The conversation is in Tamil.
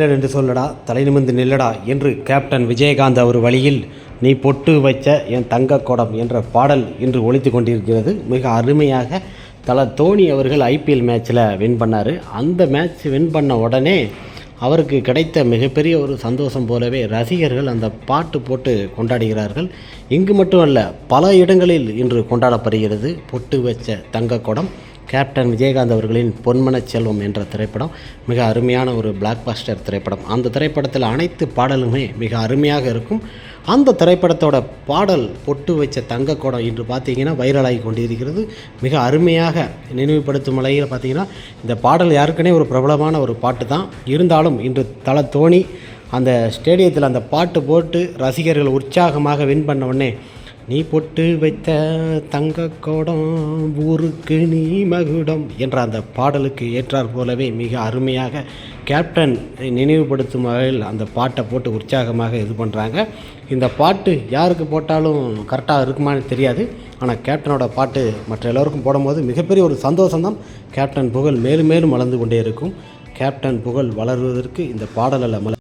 என்று சொல்லடா தலை நிமிந்து நில்லடா என்று கேப்டன் விஜயகாந்த் அவர் வழியில் நீ பொட்டு வைச்ச என் தங்க குடம் என்ற பாடல் இன்று ஒழித்து கொண்டிருக்கிறது. மிக அருமையாக தல தோனி அவர்கள் ஐபிஎல் மேட்ச்சில் வின் பண்ணார். அந்த மேட்ச் வின் பண்ண உடனே அவருக்கு கிடைத்த மிகப்பெரிய ஒரு சந்தோஷம் போலவே ரசிகர்கள் அந்த பாட்டு போட்டு கொண்டாடுகிறார்கள். இங்கு மட்டுமல்ல பல இடங்களில் இன்று கொண்டாடப்படுகிறது. பொட்டு வச்ச தங்க குடம் கேப்டன் விஜயகாந்த் அவர்களின் பொன்மனச் செல்வம் என்ற திரைப்படம் மிக அருமையான ஒரு பிளாக் பாஸ்டர் திரைப்படம். அந்த திரைப்படத்தில் அனைத்து பாடலுமே மிக அருமையாக இருக்கும். அந்த திரைப்படத்தோட பாடல் பொட்டு வச்ச தங்க குடம் இன்று பார்த்தீங்கன்னா வைரலாகி கொண்டிருக்கிறது. மிக அருமையாக நினைவுபடுத்தும் நிலையில் பார்த்தீங்கன்னா இந்த பாடல் யாருக்குனே ஒரு பிரபலமான ஒரு பாட்டு தான் இருந்தாலும் இன்று தல தோணி அந்த ஸ்டேடியத்தில் அந்த பாட்டு போட்டு ரசிகர்கள் உற்சாகமாக வின் பண்ண உடனே நீ பொட்டு வைத்த தங்க கோடம் ஊருக்கு நீ மகுடம் என்ற அந்த பாடலுக்கு ஏற்றாற் போலவே மிக அருமையாக கேப்டன் நினைவுபடுத்தும் வகையில் அந்த பாட்டை போட்டு உற்சாகமாக இது பண்ணுறாங்க இந்த பாட்டு யாருக்கு போட்டாலும் கரெக்டாக இருக்குமான்னு தெரியாது. ஆனால் கேப்டனோட பாட்டு மற்ற எல்லோருக்கும் போடும்போது மிகப்பெரிய ஒரு சந்தோஷம்தான். கேப்டன் புகழ் மேலும் மேலும் வளர்ந்து கொண்டே இருக்கும். கேப்டன் புகழ் வளருவதற்கு இந்த பாடலில் மல